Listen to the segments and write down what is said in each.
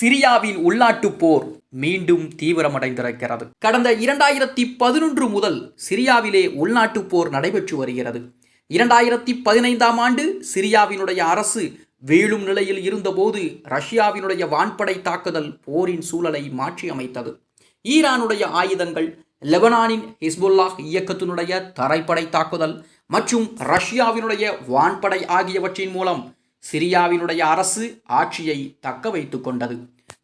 சிரியாவின் உள்நாட்டுப் போர் மீண்டும் தீவிரமடைந்திருக்கிறது. கடந்த இரண்டாயிரத்தி பதினொன்று முதல் சிரியாவிலே உள்நாட்டுப் போர் நடைபெற்று வருகிறது. இரண்டாயிரத்தி பதினைந்தாம் ஆண்டு சிரியாவினுடைய அரசு வீழும் நிலையில் இருந்தபோது ரஷ்யாவினுடைய வான்படை தாக்குதல் போரின் சூழலை மாற்றி அமைத்தது. ஈரானுடைய ஆயுதங்கள் லெபனானின் ஹிஸ்புல்லாஹ் இயக்கத்தினுடைய தரைப்படை தாக்குதல் மற்றும் ரஷ்யாவினுடைய வான்படை ஆகியவற்றின் மூலம் சிரியாவினுடைய அரசு ஆட்சியை தக்க வைத்து கொண்டது.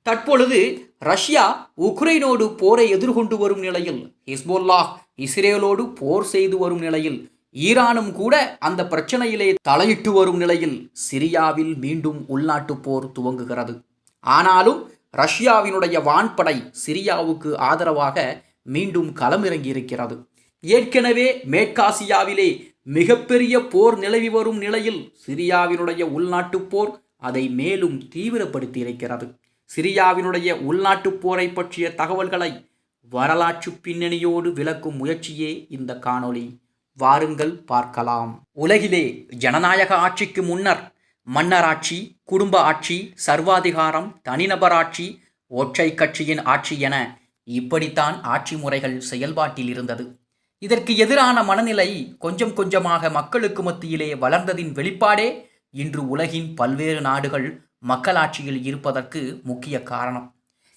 தற்பொழுது ரஷ்யா உக்ரைனோடு போரை எதிர்கொண்டு வரும் நிலையில் ஹிஸ்போல்லா இஸ்ரேலோடு போர் செய்து வரும் நிலையில் ஈரானும் கூட அந்த பிரச்சனையிலே தலையிட்டு வரும் நிலையில் சிரியாவில் மீண்டும் உள்நாட்டு போர் துவங்குகிறது. ஆனாலும் ரஷ்யாவினுடைய வான்படை சிரியாவுக்கு ஆதரவாக மீண்டும் களமிறங்கியிருக்கிறது. ஏற்கனவே மேற்காசியாவிலே மிகப்பெரிய போர் நிலவி வரும் நிலையில் சிரியாவினுடைய உள்நாட்டுப் போர் அதை மேலும் தீவிரப்படுத்தி இருக்கிறது. சிரியாவினுடைய உள்நாட்டுப் போரை பற்றிய தகவல்களை வரலாற்று பின்னணியோடு விளக்கும் முயற்சியே இந்த காணொளி. வாருங்கள் பார்க்கலாம். உலகிலே ஜனநாயக ஆட்சிக்கு முன்னர் மன்னராட்சி குடும்ப ஆட்சி சர்வாதிகாரம் தனிநபர் ஆட்சி ஒற்றை கட்சியின் ஆட்சி என இப்படித்தான் ஆட்சி முறைகள் செயல்பாட்டில் இருந்தது. இதற்கு எதிரான மனநிலை கொஞ்சம் கொஞ்சமாக மக்களுக்கு மத்தியிலே வளர்ந்ததின் வெளிப்பாடே இன்று உலகின் பல்வேறு நாடுகள் மக்களாட்சியில் இருப்பதற்கு முக்கிய காரணம்.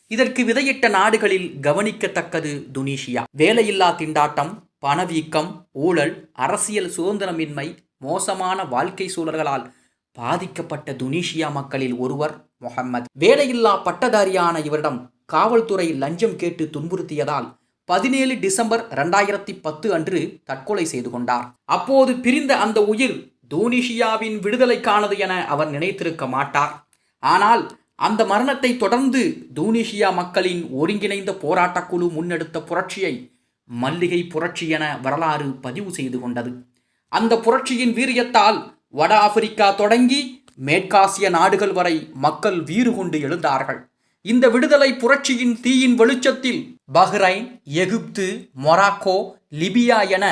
இதற்கு விதையிட்ட நாடுகளில் கவனிக்கத்தக்கது துனிஷியா. வேலையில்லா திண்டாட்டம் பணவீக்கம் ஊழல் அரசியல் சுதந்திரமின்மை மோசமான வாழ்க்கை சூழல்களால் பாதிக்கப்பட்ட துனிஷியா மக்களில் ஒருவர் முகம்மது. வேலையில்லா பட்டதாரியான இவரிடம் காவல்துறை லஞ்சம் கேட்டு துன்புறுத்தியதால் பதினேழு டிசம்பர் ரெண்டாயிரத்தி பத்து அன்று தற்கொலை செய்து கொண்டார். அப்போது பிரிந்த அந்த உயிர் தூனிஷியாவின் விடுதலைக்கானது என அவர் நினைத்திருக்க மாட்டார். ஆனால் அந்த மரணத்தை தொடர்ந்து தூனிஷியா மக்களின் ஒருங்கிணைந்த போராட்டக் குழு முன்னெடுத்த புரட்சியை மல்லிகை புரட்சி என வரலாறு பதிவு செய்து கொண்டது. அந்த புரட்சியின் வீரியத்தால் வட ஆப்பிரிக்கா தொடங்கி மேற்காசிய நாடுகள் வரை மக்கள் வீறு கொண்டு எழுந்தார்கள். இந்த விடுதலை புரட்சியின் தீயின் வெளிச்சத்தில் பஹ்ரைன் எகிப்து மொராக்கோ லிபியா என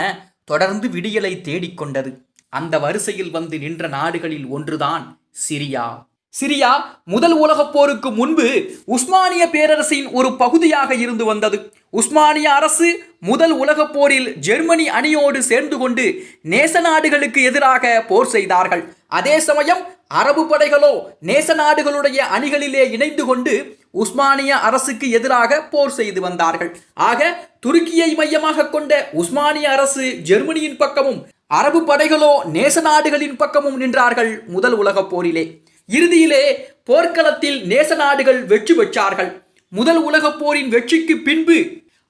தொடர்ந்து விடியலை தேடிக்கொண்டது அந்த வரிசையில் வந்து நின்ற நாடுகளில் ஒன்றுதான் சிரியா. சிரியா முதல் உலகப் போருக்கு முன்பு உஸ்மானிய பேரரசின் ஒரு பகுதியாக இருந்து வந்தது. உஸ்மானிய அரசு முதல் உலகப் போரில் ஜெர்மனி அணியோடு சேர்ந்து கொண்டு நேச நாடுகளுக்கு எதிராக போர் செய்தார்கள். அதே சமயம் அரபு படைகளோ நேச நாடுகளுடைய அணிகளிலே இணைந்து கொண்டு உஸ்மானிய அரசுக்கு எதிராக போர் செய்து வந்தார்கள். ஆக துருக்கியை மையமாக கொண்ட உஸ்மானிய அரசு ஜெர்மனியின் பக்கமும் அரபு படைகளோ நேச நாடுகளின் பக்கமும் நின்றார்கள் முதல் உலகப் போரிலே. இறுதியிலே போர்க்களத்தில் நேச நாடுகள் வெற்றி பெற்றார்கள். முதல் உலகப் போரின் வெற்றிக்கு பின்பு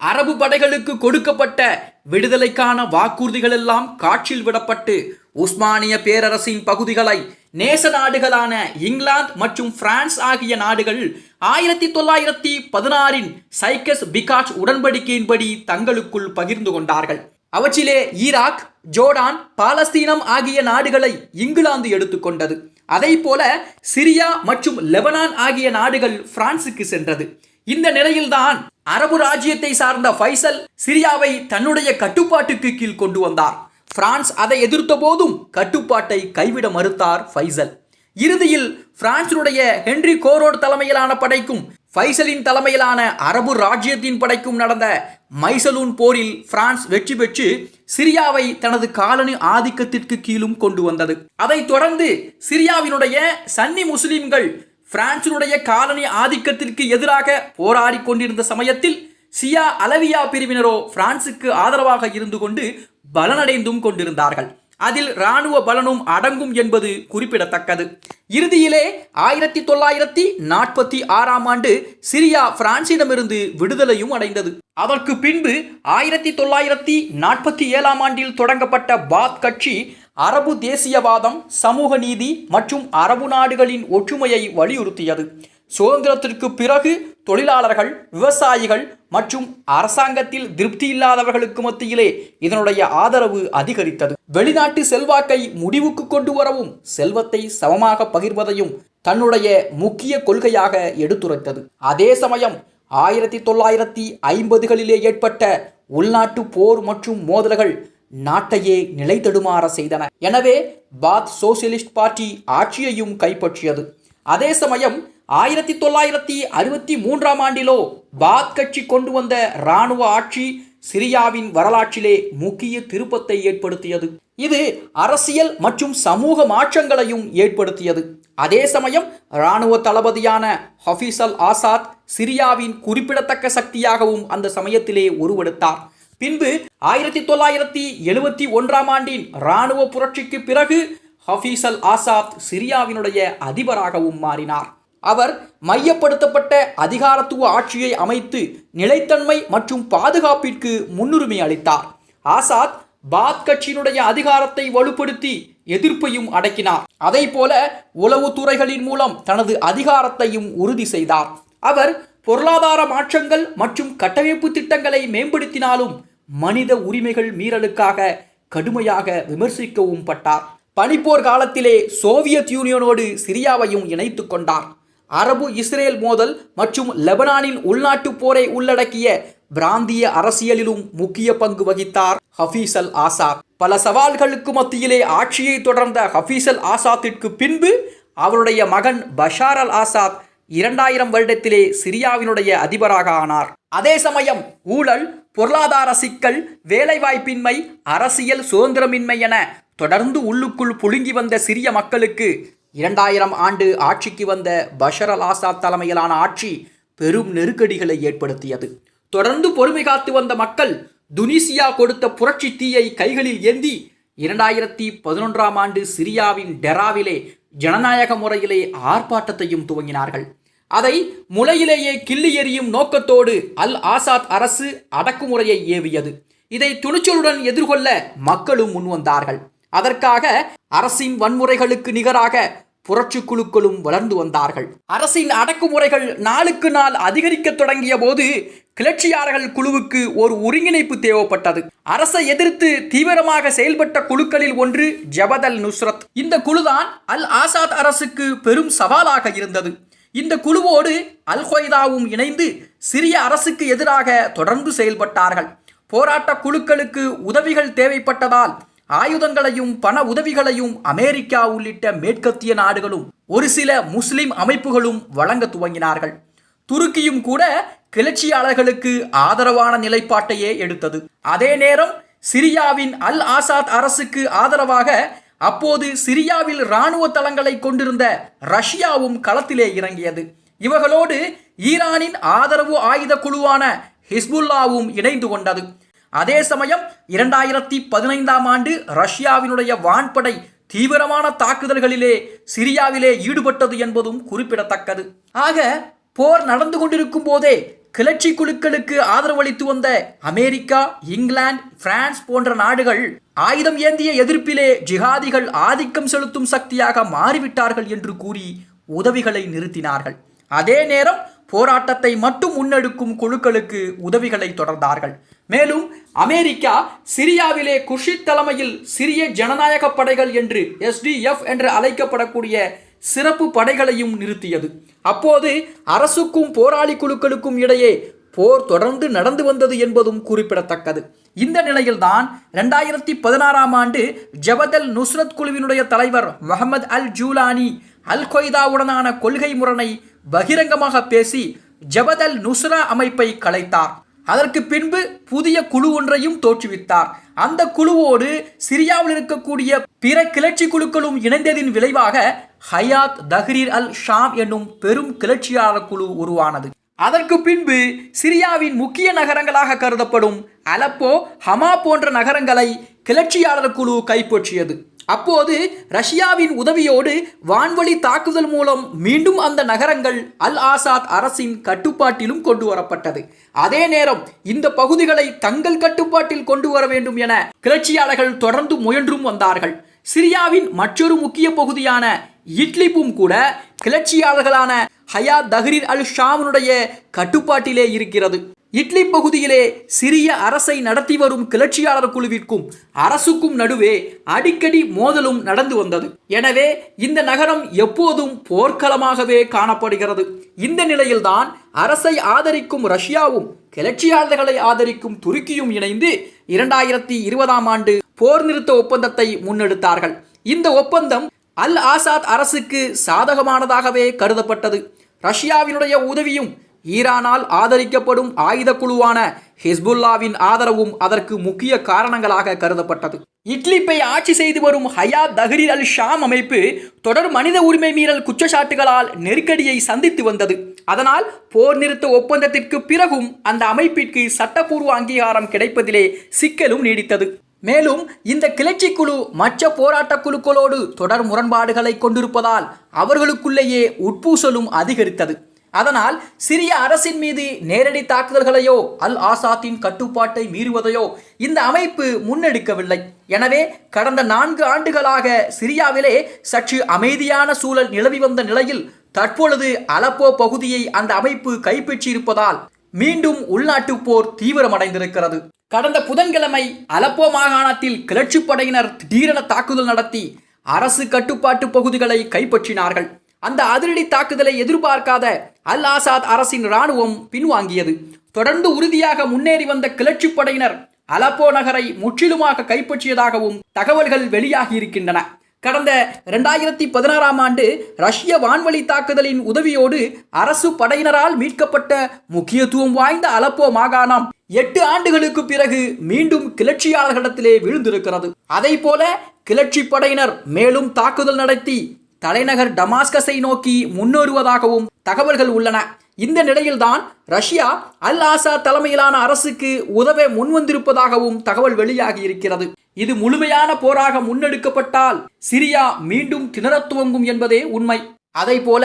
அரபு படைகளுக்கு கொடுக்கப்பட்ட விடுதலைக்கான வாக்குறுதிகள் எல்லாம் காற்றில் விடப்பட்டு உஸ்மானிய பேரரசின் பகுதிகளை நேச நாடுகளான இங்கிலாந்து மற்றும் பிரான்ஸ் ஆகிய நாடுகள் ஆயிரத்தி தொள்ளாயிரத்தி பதினாறின் சைக்கஸ் பிகாச் உடன்படிக்கையின்படி தங்களுக்குள் பகிர்ந்து கொண்டார்கள். அவற்றிலே ஈராக் ஜோர்டான் பாலஸ்தீனம் ஆகிய நாடுகளை இங்கிலாந்து எடுத்துக்கொண்டது அதை போல சிரியா மற்றும் லெபனான் ஆகிய நாடுகள் பிரான்சுக்கு சென்றது. இந்த நிலையில்தான் அரபு ராஜ்யத்தை சார்ந்த ஃபைசல் சிரியாவை தன்னுடைய கட்டுப்பாட்டுக்கு கீழ் கொண்டு வந்தார். பிரான்ஸ் அதை எதிர்த்த போதும் கட்டுப்பாட்டை கைவிட மறுத்தார் ஃபைசல். இறுதியில் பிரான்சினுடைய ஹென்றி கோரோட் தலைமையிலான படைக்கும் ஃபைசலின் தலைமையிலான அரபு ராஜ்யத்தின் படைக்கும் நடந்த மைசலூன் போரில் பிரான்ஸ் வெற்றி பெற்று சிரியாவை தனது காலனி ஆதிக்கத்திற்கு கீழும் கொண்டு வந்தது. அதைத் தொடர்ந்து சிரியாவினுடைய சன்னி முஸ்லிம்கள் பிரான்சினுடைய காலனி ஆதிக்கத்திற்கு எதிராக போராடி கொண்டிருந்த சமயத்தில் சியா அலவியா பிரிவினரோ பிரான்சுக்கு ஆதரவாக இருந்து கொண்டு பலனடைந்தும் கொண்டிருந்தார்கள். அதில் இராணுவ பலனும் அடங்கும் என்பது குறிப்பிடத்தக்கது. இறுதியிலே ஆயிரத்தி தொள்ளாயிரத்தி நாற்பத்தி ஆறாம் ஆண்டு சிரியா பிரான்சிடமிருந்து விடுதலையும் அடைந்தது. அதற்கு பின்பு ஆயிரத்தி தொள்ளாயிரத்தி நாற்பத்தி ஏழாம் ஆண்டில் தொடங்கப்பட்ட பாத் கட்சி அரபு தேசியவாதம் சமூக நீதி மற்றும் அரபு நாடுகளின் ஒற்றுமையை வலியுறுத்தியது. சுதந்திரத்திற்கு பிறகு தொழிலாளர்கள் விவசாயிகள் மற்றும் அரசாங்கத்தில் திருப்தி இல்லாதவர்களுக்கு மத்தியிலே இதனுடைய ஆதரவு அதிகரித்தது. வெளிநாட்டு செல்வாக்கை முடிவுக்கு கொண்டு வரவும் செல்வத்தை சமமாக பகிர்வதையும் தன்னுடைய முக்கிய கொள்கையாக எடுத்துரைத்தது. அதே சமயம் ஆயிரத்தி தொள்ளாயிரத்தி ஐம்பதுகளிலே ஏற்பட்ட உள்நாட்டு போர் மற்றும் மோதல்கள் நாட்டையே நிலை தடுமாற செய்தன. எனவே பாத் சோசியலிஸ்ட் பார்ட்டி ஆட்சியையும் கைப்பற்றியது. அதே சமயம் ஆயிரத்தி தொள்ளாயிரத்தி அறுபத்தி மூன்றாம் ஆண்டிலோ பாத் கட்சி கொண்டு வந்த இராணுவ ஆட்சி சிரியாவின் வரலாற்றிலே முக்கிய திருப்பத்தை ஏற்படுத்தியது. இது அரசியல் மற்றும் சமூக மாற்றங்களையும் ஏற்படுத்தியது. அதே சமயம் இராணுவ தளபதியான ஹஃபீஸ் அல் ஆசாத் சிரியாவின் குறிப்பிடத்தக்க சக்தியாகவும் அந்த சமயத்திலே உருவெடுத்தார். பின்பு ஆயிரத்தி தொள்ளாயிரத்தி எழுபத்தி ஒன்றாம் ஆண்டின் இராணுவ புரட்சிக்கு பிறகு ஹஃபீஸ் அல் ஆசாத் சிரியாவினுடைய அதிபராகவும் மாறினார். அவர் மையப்படுத்தப்பட்ட அதிகாரத்துவ ஆட்சியை அமைத்து நிலைத்தன்மை மற்றும் பாதுகாப்பிற்கு முன்னுரிமை அளித்தார். ஆசாத் பாத் கட்சியினுடைய அதிகாரத்தை வலுப்படுத்தி எதிர்ப்பையும் அடக்கினார். அதை போல உளவுத்துறைகளின் மூலம் தனது அதிகாரத்தையும் உறுதி செய்தார். அவர் பொருளாதார மாற்றங்கள் மற்றும் கட்டமைப்பு திட்டங்களை மேம்படுத்தினாலும் மனித உரிமைகள் மீறலுக்காக கடுமையாக விமர்சிக்கவும் பட்டார். பனிப்போர் காலத்திலே சோவியத் யூனியனோடு சிரியாவையும் இணைத்து கொண்டார். அரபு இஸ்ரேல் மோதல் மற்றும் லெபனானின் உள்நாட்டுப் போரை உள்ளடக்கிய பிராந்திய அரசியலிலும் முக்கிய பங்கு வகித்தார் ஹஃபீஸ் அல் ஆசாத். பல சவால்களுக்கு மத்தியிலே ஆட்சியை தொடர்ந்த ஹஃபீஸ் அல் ஆசாத்திற்கு பின்பு அவருடைய மகன் பஷார் அல் ஆசாத் இரண்டாயிரம் வருடத்திலே சிரியாவினுடைய அதிபராக ஆனார். அதே சமயம் ஊழல் பொருளாதார சிக்கல் வேலைவாய்ப்பின்மை அரசியல் சுதந்திரமின்மை என தொடர்ந்து உள்ளுக்குள் புழுங்கி வந்த சிரிய மக்களுக்கு இரண்டாயிரம் ஆண்டு ஆட்சிக்கு வந்த பஷர் அல் ஆசாத் தலைமையிலான ஆட்சி பெரும் நெருக்கடிகளை ஏற்படுத்தியது. தொடர்ந்து பொறுமை காத்து வந்த மக்கள் துனிசியா கொடுத்த புரட்சி தீயை கைகளில் ஏந்தி இரண்டாயிரத்தி பதினொன்றாம் ஆண்டு சிரியாவின் டெராவிலே ஜனநாயக முறையிலே ஆர்ப்பாட்டத்தையும் துவங்கினார்கள். அதை முளையிலேயே கிள்ளி எறியும் நோக்கத்தோடு அல் ஆசாத் அரசு அடக்குமுறையை ஏவியது. இதை துணிச்சலுடன் எதிர்கொள்ள மக்களும் முன்வந்தார்கள். அதற்காக அரசின் வன்முறைகளுக்கு நிகராக புரட்சி குழுக்களும் வளர்ந்து வந்தார்கள். அரசின் அடக்குமுறைகள் நாளுக்கு நாள் அதிகரிக்க தொடங்கிய போது கிளர்ச்சியாளர்கள் குழுவுக்கு ஒரு ஒருங்கிணைப்பு தேவைப்பட்டது. அரசை எதிர்த்து தீவிரமாக செயல்பட்ட குழுக்களில் ஒன்று ஜபதல் நுஸ்ரத். இந்த குழுதான் அல் ஆசாத் அரசுக்கு பெரும் சவாலாக இருந்தது. இந்த குழுவோடு அல் கொய்தாவும் இணைந்து சிரிய அரசுக்கு எதிராக தொடர்ந்து செயல்பட்டார்கள். போராட்ட குழுக்களுக்கு உதவிகள் தேவைப்பட்டதால் ஆயுதங்களையும் பண உதவிகளையும் அமெரிக்கா உள்ளிட்ட மேற்கத்திய நாடுகளும் ஒரு சில முஸ்லிம் அமைப்புகளும் வழங்க துவங்கினார்கள். துருக்கியும் கூட கிளர்ச்சியாளர்களுக்கு ஆதரவான நிலைப்பாட்டையே எடுத்தது. அதே நேரம் சிரியாவின் அல் ஆசாத் அரசுக்கு ஆதரவாக அப்போது சிரியாவில் இராணுவ தளங்களை கொண்டிருந்த ரஷ்யாவும் களத்திலே இறங்கியது. இவர்களோடு ஈரானின் ஆதரவு ஆயுத குழுவான ஹிஸ்புல்லாவும் இணைந்து கொண்டது. அதே சமயம் இரண்டாயிரத்தி பதினைந்தாம் ஆண்டு ரஷ்யாவினுடைய வான்படை தீவிரமான தாக்குதல்களிலே சிரியாவிலே ஈடுபட்டது என்பதும் குறிப்பிடத்தக்கது. ஆக போர் நடந்து கொண்டிருக்கும் போதே கிளர்ச்சி குழுக்களுக்கு ஆதரவளித்து வந்த அமெரிக்கா இங்கிலாந்து பிரான்ஸ் போன்ற நாடுகள் ஆயுதம் ஏந்திய எதிர்ப்பிலே ஜிஹாதிகள் ஆதிக்கம் செலுத்தும் சக்தியாக மாறிவிட்டார்கள் என்று கூறி உதவிகளை நிறுத்தினார்கள். அதே நேரம் போராட்டத்தை மட்டும் முன்னெடுக்கும் குழுக்களுக்கு உதவிகளை தொடர்ந்தார்கள். மேலும் அமெரிக்கா சிரியாவிலே குர்ஷித் தலைமையில் சிறிய ஜனநாயக படைகள் என்று எஸ்டிஎஃப் என்று அழைக்கப்படக்கூடிய சிறப்பு படைகளையும் நிறுத்தியது. அப்போது அரசுக்கும் போராளி குழுக்களுக்கும் இடையே போர் தொடர்ந்து நடந்து வந்தது என்பதும் குறிப்பிடத்தக்கது. இந்த நிலையில்தான் ரெண்டாயிரத்தி பதினாறாம் ஆண்டு ஜபதல் நுஸ்ரத் குழுவினுடைய தலைவர் முகமது அல் ஜூலானி அல் கொய்தாவுடனான கொள்கை முரணை பகிரங்கமாக பேசி ஜபதல் நுஸ்ரா அமைப்பை கலைத்தார். அதற்கு பின்பு புதிய குழு ஒன்றையும் தோற்றுவித்தார். அந்த குழுவோடு சிரியாவில் இருக்கக்கூடிய பிற கிளர்ச்சி குழுக்களும் இணைந்ததின் விளைவாக ஹயாத் தஹ்ரீர் அல் ஷாம் என்னும் பெரும் கிளர்ச்சியாளர் குழு உருவானது. அதற்கு பின்பு சிரியாவின் முக்கிய நகரங்களாக கருதப்படும் அலப்போ ஹமா போன்ற நகரங்களை கிளர்ச்சியாளர் குழு கைப்பற்றியது. அப்போது ரஷ்யாவின் உதவியோடு வான்வழி தாக்குதல் மூலம் மீண்டும் அந்த நகரங்கள் அல் ஆசாத் அரசின் கட்டுப்பாட்டிலும் கொண்டு வரப்பட்டது. அதே நேரம் இந்த பகுதிகளை தங்கள் கட்டுப்பாட்டில் கொண்டு வர வேண்டும் என கிளர்ச்சியாளர்கள் தொடர்ந்து முயன்றும் வந்தார்கள். சிரியாவின் மற்றொரு முக்கிய பகுதியான இட்லிப்பும் கூட கிளர்ச்சியாளர்களான ஹயா தஹ்ரீர் அல் ஷாமுடைய கட்டுப்பாட்டிலே இருக்கிறது. இட்லி பகுதியிலே சிறிய அரசை நடத்தி வரும் கிளர்ச்சியாளர் குழுவிற்கும் அரசுக்கும் நடுவே அடிக்கடி மோதலும் நடந்து வந்தது. எனவே இந்த நகரம் எப்போதும் போர்க்களமாகவே காணப்படுகிறது. இந்த நிலையில்தான் அரசை ஆதரிக்கும் ரஷ்யாவும் கிளர்ச்சியாளர்களை ஆதரிக்கும் துருக்கியும் இணைந்து இரண்டாயிரத்தி இருபதாம் ஆண்டு போர் நிறுத்த ஒப்பந்தத்தை முன்னெடுத்தார்கள். இந்த ஒப்பந்தம் அல் ஆசாத் அரசுக்கு சாதகமானதாகவே கருதப்பட்டது. ரஷ்யாவினுடைய உதவியும் ஈரானால் ஆதரிக்கப்படும் ஆயுத குழுவான ஹிஸ்புல்லாவின் ஆதரவும் அதற்கு முக்கிய காரணங்களாக கருதப்பட்டது. இட்லிப்பை ஆட்சி செய்து வரும் ஹயா தஹ்ரீர் அல் ஷாம் அமைப்பு தொடர் மனித உரிமை மீறல் குற்றச்சாட்டுகளால் நெருக்கடியை சந்தித்து வந்தது. அதனால் போர் நிறுத்த ஒப்பந்தத்திற்கு பிறகும் அந்த அமைப்பிற்கு சட்டப்பூர்வ அங்கீகாரம் கிடைப்பதிலே சிக்கலும் நீடித்தது. மேலும் இந்த கிளர்ச்சி குழு மற்ற போராட்ட குழுக்களோடு தொடர் முரண்பாடுகளை கொண்டிருப்பதால் அவர்களுக்குள்ளேயே உட்பூசலும் அதிகரித்தது. அதனால் சிரிய அரசின் மீது நேரடி தாக்குதல்களையோ அல் ஆசாத்தின் கட்டுப்பாட்டை மீறுவதையோ இந்த அமைப்பு முன்னெடுக்கவில்லை. எனவே கடந்த நான்கு ஆண்டுகளாக சிரியாவிலே சற்று அமைதியான சூழல் நிலவி வந்த நிலையில் தற்பொழுது அலப்போ பகுதியை அந்த அமைப்பு கைப்பற்றியிருப்பதால் மீண்டும் உள்நாட்டு போர் தீவிரமடைந்திருக்கிறது. கடந்த புதன்கிழமை அலப்போ மாகாணத்தில் கிளர்ச்சிப் படையினர் திடீரென தாக்குதல் நடத்தி அரசு கட்டுப்பாட்டு பகுதிகளை கைப்பற்றினார்கள். அந்த அதிரடி தாக்குதலை எதிர்பார்க்காத அல் ஆசாத் அரசின் இராணுவம் பின்வாங்கியது. தொடர்ந்து உறுதியாக முன்னேறி வந்த கிளர்ச்சி படையினர் அலப்போ நகரை முற்றிலுமாக கைப்பற்றியதாகவும் தகவல்கள் வெளியாகி இருக்கின்றன. கடந்த இரண்டாயிரத்தி பதினாறாம் ஆண்டு ரஷ்ய வான்வழி தாக்குதலின் உதவியோடு அரசு படையினரால் மீட்கப்பட்ட முக்கியத்துவம் வாய்ந்த அலப்போ மாகாணம் எட்டு ஆண்டுகளுக்கு பிறகு மீண்டும் கிளர்ச்சியாளர்களிடத்திலே விழுந்திருக்கிறது. அதை போல கிளர்ச்சி படையினர் மேலும் தாக்குதல் நடத்தி தலைநகர் டமாஸ்கஸை நோக்கி முன்னேறுவதாகவும் தகவல்கள் உள்ளன. இந்த நிலையில்தான் ரஷ்யா அல் ஆசா தலைமையிலான அரசுக்கு உதவ முன்வந்திருப்பதாகவும் தகவல் வெளியாகி இருக்கிறது இது முழுமையான போராக முன்னெடுக்கப்பட்டால் சிரியா மீண்டும் திணறத் துவங்கும் என்பதே உண்மை. அதை போல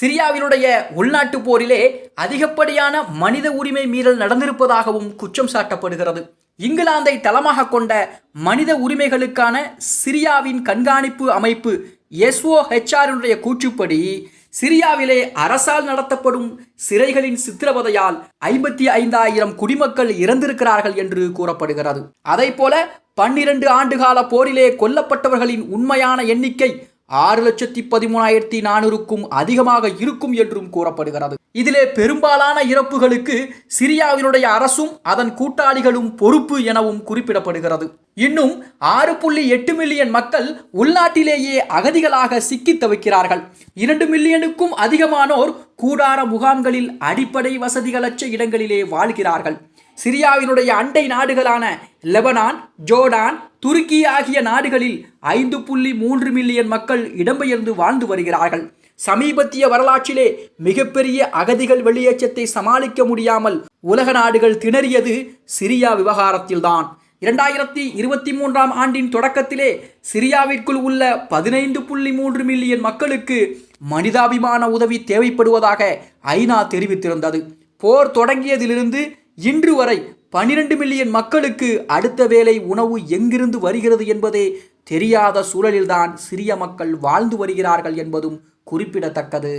சிரியாவினுடைய உள்நாட்டு போரிலே அதிகப்படியான மனித உரிமை மீறல் நடந்திருப்பதாகவும் குற்றம் சாட்டப்படுகிறது. இங்கிலாந்தை தளமாக கொண்ட மனித உரிமைகளுக்கான சிரியாவின் கண்காணிப்பு அமைப்பு எஸ்ஓஹெச்ஆரினுடைய கூற்றுப்படி சிரியாவிலே அரசால் நடத்தப்படும் சிறைகளின் சித்திரவதையால் ஐம்பத்தி ஐந்தாயிரம் குடிமக்கள் இறந்திருக்கிறார்கள் என்று கூறப்படுகிறது. அதை போல பன்னிரண்டு ஆண்டுகால போரிலே கொல்லப்பட்டவர்களின் உண்மையான எண்ணிக்கை ஆறு லட்சத்தி பதிமூணாயிரத்தி நானூறுக்கும் அதிகமாக இருக்கும் என்றும் கூறப்படுகிறது. இதிலே பெரும்பாலான இறப்புகளுக்கு சிரியாவினுடைய அரசும் அதன் கூட்டாளிகளும் பொறுப்பு எனவும் குறிப்பிடப்படுகிறது. இன்னும் ஆறு புள்ளி எட்டு மில்லியன் மக்கள் உள்நாட்டிலேயே அகதிகளாக சிக்கி தவிக்கிறார்கள். இரண்டு மில்லியனுக்கும் அதிகமானோர் கூடார முகாம்களில் அடிப்படை வசதிகளற்ற இடங்களிலே வாழ்கிறார்கள். சிரியாவினுடைய அண்டை நாடுகளான லெபனான் ஜோர்டான் துருக்கி ஆகிய நாடுகளில் ஐந்து புள்ளி மூன்று மில்லியன் மக்கள் இடம்பெயர்ந்து வாழ்ந்து வருகிறார்கள். சமீபத்திய வரலாற்றிலே மிகப்பெரிய அகதிகள் வெளியேற்றத்தை சமாளிக்க முடியாமல் உலக நாடுகள் திணறியது சிரியா விவகாரத்தில்தான். இரண்டாயிரத்தி இருபத்தி மூன்றாம் ஆண்டின் தொடக்கத்திலே சிரியாவிற்குள் உள்ள பதினைந்து புள்ளி மூன்று மில்லியன் மக்களுக்கு மனிதாபிமான உதவி தேவைப்படுவதாக ஐநா தெரிவித்திருந்தது. போர் தொடங்கியதிலிருந்து இன்று வரை பனிரெண்டு மில்லியன் மக்களுக்கு அடுத்த வேளை உணவு எங்கிருந்து வருகிறது என்பதே தெரியாத சூழலில்தான் சிறிய மக்கள் வாழ்ந்து வருகிறார்கள் என்பதும் குறிப்பிடத்தக்கது.